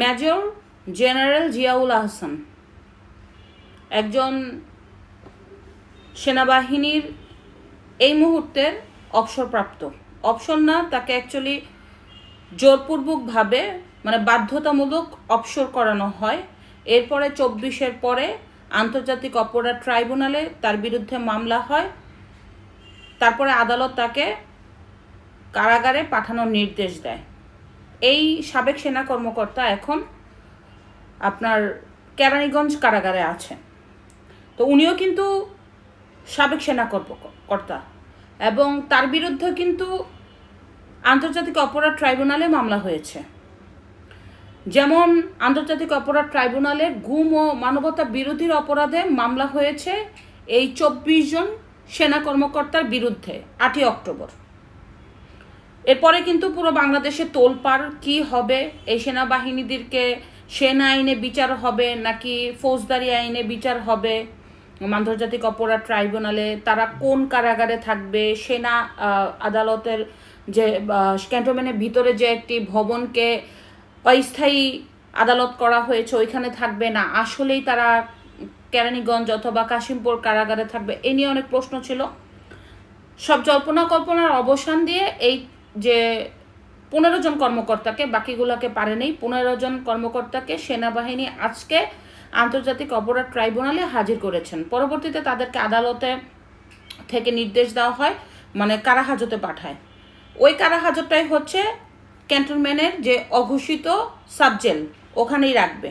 Major general Ziaul Ahsan, একজন সেনাবাহিনীর এই মুহূর্তের অবসরপ্রাপ্ত। অপশন না, তাকে অ্যাকচুয়ালি জোরপূর্বকভাবে মানে বাধ্যতামূলক অবসর করানো হয়। এরপরে চব্বিশের পরে আন্তর্জাতিক অপরাধ ট্রাইব্যুনালে তার বিরুদ্ধে মামলা হয়। তারপরে আদালত তাকে কারাগারে পাঠানোর নির্দেশ দেয়। এই সাবেক সেনা কর্মকর্তা এখন আপনার কেরানীগঞ্জ কারাগারে আছে তো উনিও কিন্তু সাবেক সেনা কর্মকর্তা এবং তার বিরুদ্ধে কিন্তু আন্তর্জাতিক অপরাধ ট্রাইব্যুনালে মামলা হয়েছে। যেমন আন্তর্জাতিক অপরাধ ট্রাইব্যুনালে গুম ও মানবতা বিরোধীর অপরাধে মামলা হয়েছে এই চব্বিশ জন সেনা কর্মকর্তার বিরুদ্ধে, আটই অক্টোবর। এরপরে কিন্তু পুরো বাংলাদেশে তোলপাড় কি হবে? এই সেনাবাহিনীদেরকে সেনা আইনে বিচার হবে নাকি ফৌজদারি আইনে বিচার হবে? আন্তর্জাতিক অপরাধ ট্রাইব্যুনালে তারা কোন কারাগারে থাকবে? সেনা আদালতের যে ক্যান্টনমেন্টের ভিতরে যে একটি ভবনকে অস্থায়ী আদালত করা হয়েছে, ওইখানে থাকবে না। আসলেই তারা কেরানীগঞ্জ অথবা কাশিমপুর কারাগারে থাকবে? এ নিয়ে অনেক প্রশ্ন ছিল। সব জল্পনা কল্পনার অবসান দিয়ে এই যে পনেরো জন কর্মকর্তাকে, বাকিগুলোকে পারেনি পনেরো জন কর্মকর্তাকে সেনাবাহিনী আজকে আন্তর্জাতিক অপরাধ ট্রাইব্যুনালে হাজির করেছেন। পরবর্তীতে তাদেরকে আদালতে থেকে নির্দেশ দেওয়া হয় মানে কারা হাজতে পাঠায়। ওই কারা হাজতটাই হচ্ছে ক্যান্টনমেন্টের যে অঘোষিত সাবজেল, ওখানেই রাখবে।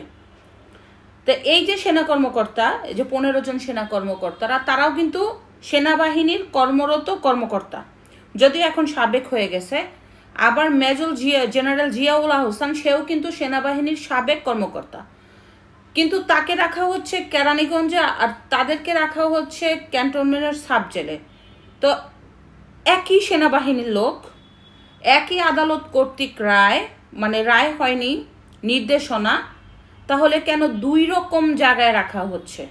তো এই যে সেনা কর্মকর্তা যে পনেরো জন সেনা কর্মকর্তারা, তারাও কিন্তু সেনাবাহিনীর কর্মরত কর্মকর্তা। যদিও এখন সাবেক হয়ে গেছে, আবার মেজর জিয়া, জেনারেল জিয়াউল আহসান, সেও কিন্তু সেনাবাহিনীর সাবেক কর্মকর্তা। কিন্তু তাকে রাখা হচ্ছে কেরানীগঞ্জে আর তাদেরকে রাখা হচ্ছে ক্যান্টনমেন্টের সাব জেলে তো একই সেনাবাহিনীর লোক, একই আদালত কর্তৃক রায় মানে রায় হয়নি, নির্দেশনা, তাহলে কেন দুই রকম জায়গায় রাখা হচ্ছে?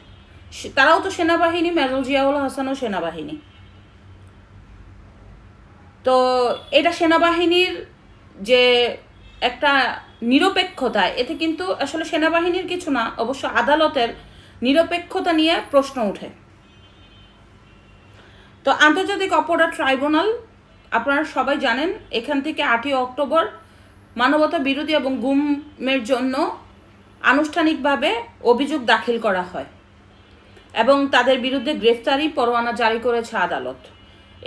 তারাও তো সেনাবাহিনী, মেজর জিয়াউল হাসানও সেনাবাহিনী। তো এটা সেনাবাহিনীর যে একটা নিরপেক্ষতা, এতে কিন্তু আসলে সেনাবাহিনীর কিছু না, অবশ্য আদালতের নিরপেক্ষতা নিয়ে প্রশ্ন ওঠে তো আন্তর্জাতিক অপরাধ ট্রাইব্যুনাল, আপনারা সবাই জানেন, এখান থেকে আটই অক্টোবর মানবতা বিরোধী এবং গুমের জন্য আনুষ্ঠানিকভাবে অভিযোগ দাখিল করা হয় এবং তাদের বিরুদ্ধে গ্রেফতারি পরোয়ানা জারি করেছে আদালত।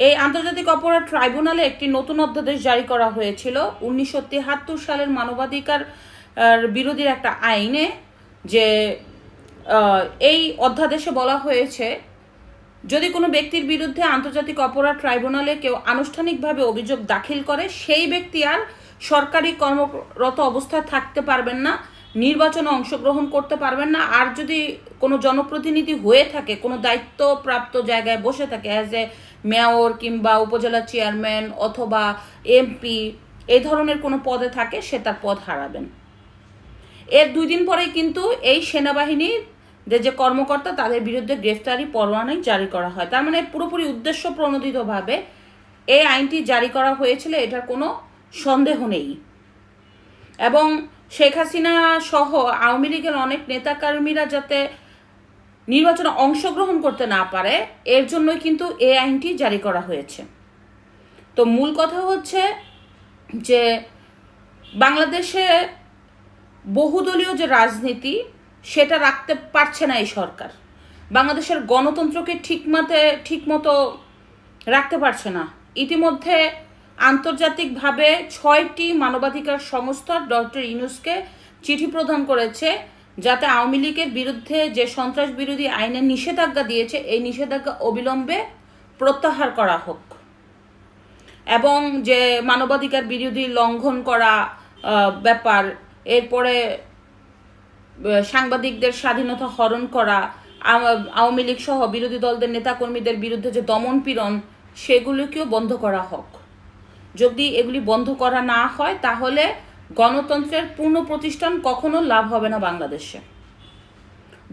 এই আন্তর্জাতিক অপরাধ ট্রাইব্যুনালে একটি নতুন অধ্যাদেশ জারি করা হয়েছিল। উনিশশো সালের মানবাধিকার বিরোধীর একটা আইনে যে এই অধ্যাদেশে বলা হয়েছে, যদি কোনো ব্যক্তির বিরুদ্ধে আন্তর্জাতিক অপরাধ ট্রাইব্যুনালে কেউ আনুষ্ঠানিকভাবে অভিযোগ দাখিল করে, সেই ব্যক্তি আর সরকারি কর্মরত অবস্থায় থাকতে পারবেন না, নির্বাচনে অংশগ্রহণ করতে পারবেন না, আর যদি কোনো জনপ্রতিনিধি হয়ে থাকে, কোনো দায়িত্বপ্রাপ্ত জায়গায় বসে থাকে অ্যাজ এ মেয়র কিংবা উপজেলা চেয়ারম্যান অথবা এমপি এই ধরনের কোনো পদে থাকে সে তার পদ হারাবেন। এর দুই দিন পরেই কিন্তু এই সেনাবাহিনীর যে যে কর্মকর্তা, তাদের বিরুদ্ধে গ্রেফতারি পরোয়ানাই জারি করা হয়। তার মানে পুরোপুরি উদ্দেশ্য প্রণোদিতভাবে এই আইনটি জারি করা হয়েছিল, এটার কোনো সন্দেহ নেই। এবং শেখ হাসিনা সহ আওয়ামী লীগের অনেক নেতাকর্মীরা যাতে নির্বাচনে অংশগ্রহণ করতে না পারে, এর জন্যই কিন্তু এই আইনটি জারি করা হয়েছে। তো মূল কথা হচ্ছে যে বাংলাদেশে বহুদলীয় যে রাজনীতি, সেটা রাখতে পারছে না এই সরকার। বাংলাদেশের গণতন্ত্রকে ঠিক মতে ঠিক মতো রাখতে পারছে না। ইতিমধ্যে আন্তর্জাতিকভাবে ছয়টি মানবাধিকার সংস্থা ডক্টর ইনুসকে চিঠি প্রদান করেছে। যাতে আওয়ামী লীগের বিরুদ্ধে যে সন্ত্রাস বিরোধী আইনের নিষেধাজ্ঞা দিয়েছে, এই নিষেধাজ্ঞা অবিলম্বে প্রত্যাহার করা হোক। এবং যে মানবাধিকার বিরোধী লঙ্ঘন করা ব্যাপার, এরপরে সাংবাদিকদের স্বাধীনতা হরণ করা আওয়ামী লীগ সহ বিরোধী দলদের নেতাকর্মীদের বিরুদ্ধে যে দমন পীড়ন সেগুলোকেও বন্ধ করা হোক। যদি এগুলি বন্ধ করা না হয়, তাহলে গণতন্ত্রের পূর্ণ প্রতিষ্ঠান কখনো লাভ হবে না বাংলাদেশে।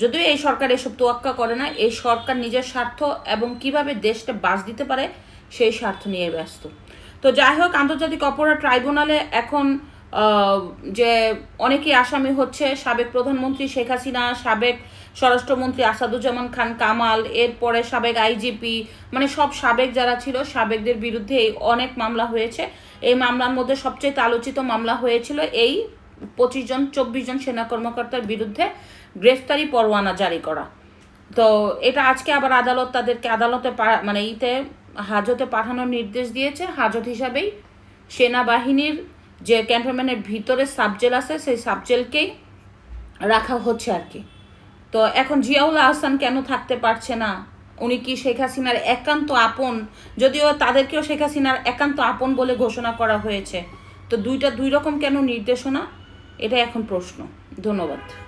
যদিও এই সরকার এসব তোয়াক্কা করে না, এই সরকার নিজের স্বার্থ এবং কীভাবে দেশটা বাস দিতে পারে সেই স্বার্থ নিয়ে ব্যস্ত। তো যাই হোক, আন্তর্জাতিক অপরাধ ট্রাইব্যুনালে এখন যে অনেকেই আসামি হচ্ছে, সাবেক প্রধানমন্ত্রী শেখ হাসিনা, সাবেক স্বরাষ্ট্রমন্ত্রী আসাদুজ্জামান খান কামাল, এরপরে সাবেক আইজিপি মানে সব সাবেক যারা ছিল সাবেকদের বিরুদ্ধে এই অনেক মামলা হয়েছে। এই মামলার মধ্যে সবচেয়ে আলোচিত মামলা হয়েছিল এই পঁচিশ জন, চব্বিশ জন সেনা কর্মকর্তার বিরুদ্ধে গ্রেফতারি পরোয়ানা জারি করা। তো এটা আজকে আবার আদালত তাদেরকে আদালতে মানে ইতে হাজতে পাঠানোর নির্দেশ দিয়েছে। হাজত হিসাবেই সেনাবাহিনীর যে ক্যান্টনমেন্টের ভিতরে সাবজেল আছে, সেই সাবজেলকেই রাখা হচ্ছে আর কি। তো এখন জিয়াউল আহসান কেন থাকতে পারছে না? উনি কি শেখ হাসিনার একান্ত আপন? যদিও তাদেরকেও শেখ হাসিনার একান্ত আপন বলে ঘোষণা করা হয়েছে। তো দুইটা দুই রকম কেন নির্দেশনা? এটা এখন প্রশ্ন। ধন্যবাদ।